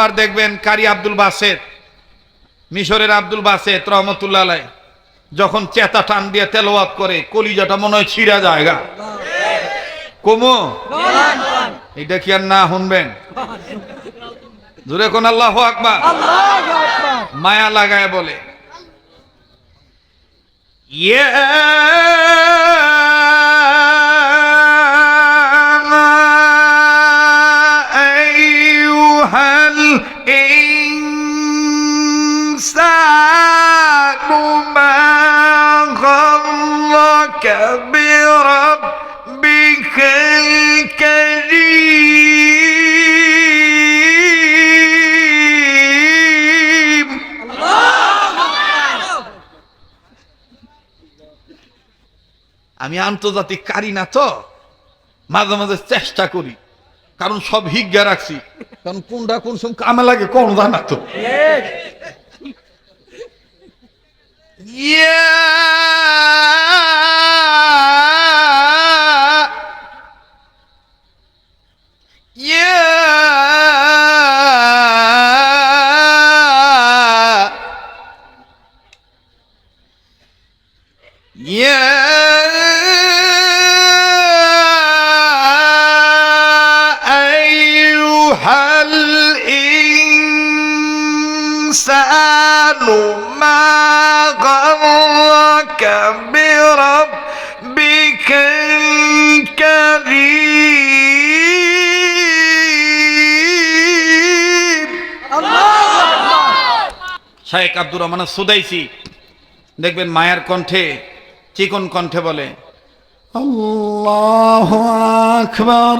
আবার দেখবেন কারি আব্দুল বাসেদ মিশরের আব্দুল বাসেদ রহমতুল্লাহ যখন চেতা টান দিয়ে তেলাওয়াত করে, কলিজাটা মনে হয় ছিঁড়া জায়গা। কমো, এটা কি আর না শুনবেন? আল্লাহ আকবার। মায়া লাগায় বলে, ইয়া الإنسان ما غرك بربك الكريم আমি আন্তর্জাতিক কারি না তো মাঝে মাঝে চেষ্টা করি কারণ সব হিজ্ঞা রাখছি। কারণ কোনটা কোন সময় কামে লাগে কোন জানা তো। ইয়া الإنسان ما غرك بربك الكريم শাহেক আব্দুর রহমান সুদাইসি দেখবেন মায়ের কণ্ঠে চিকন কণ্ঠে বলে আল্লাহ আকবর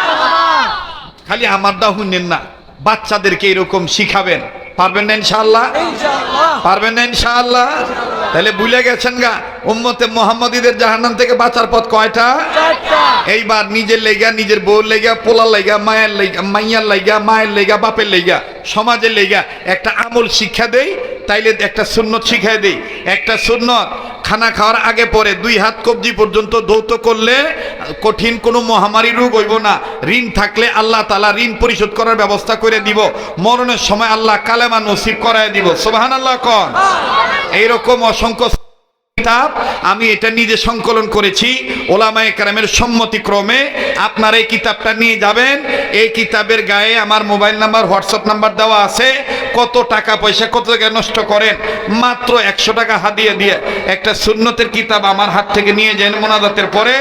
খালি আমার আমারটা শুনেন না। বাচ্চাদেরকে এরকম শিখাবেন। পারবেন না ইনশাআল্লাহ? পারবেন না ইনশাআল্লাহ? তাহলে ভুলে গেছেন গা উম্মতে মোহাম্মদীদের জাহান্নাম থেকে বাঁচার পথ কয়টা? এইবার নিজের লেগা নিজের বউর লেগা পোলার লেগা মায়ের লেগা মাইয়ার লেগা মায়ের লেগা বাপের লেগা সমাজের লেগা একটা আমল শিক্ষা দেই তাইলে একটা সুন্নত শিখাই দেই। একটা সুন্নত খানা খাওয়ার আগে পরে দুই হাত কবজি পর্যন্ত ধৌত করলে কঠিন কোনো মহামারী রোগ হইব না। ঋণ থাকলে আল্লাহ তালা ঋণ পরিশোধ করার ব্যবস্থা করে দিব। মরণের সময় আল্লাহ কালেমা নসিব করায় দিব। সোবাহান আল্লাহ কন এইরকম অসংখ্য কিতাব, আমি এটা নিজে সংকলন করেছি ওলামায়ে কারামের সম্মতিক্রমে আপনার এই কিতাবটা নিয়ে যাবেন। এই কিতাবের গায়ে আমার মোবাইল নাম্বার, হোয়াটসঅ্যাপ নাম্বার দেওয়া আছে। কত টাকা পয়সা, কত টাকা নষ্ট করেন? মাত্র একশো টাকা হাদিয়ে দিয়ে একটা সুন্নতের কিতাব আমার হাত থেকে নিয়ে যান মোনাজাতের পরে।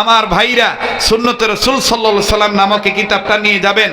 আমার ভাইরা সুন্নতের রসুল সাল্লা সাল্লাম নামক কিতাবটা নিয়ে যাবেন।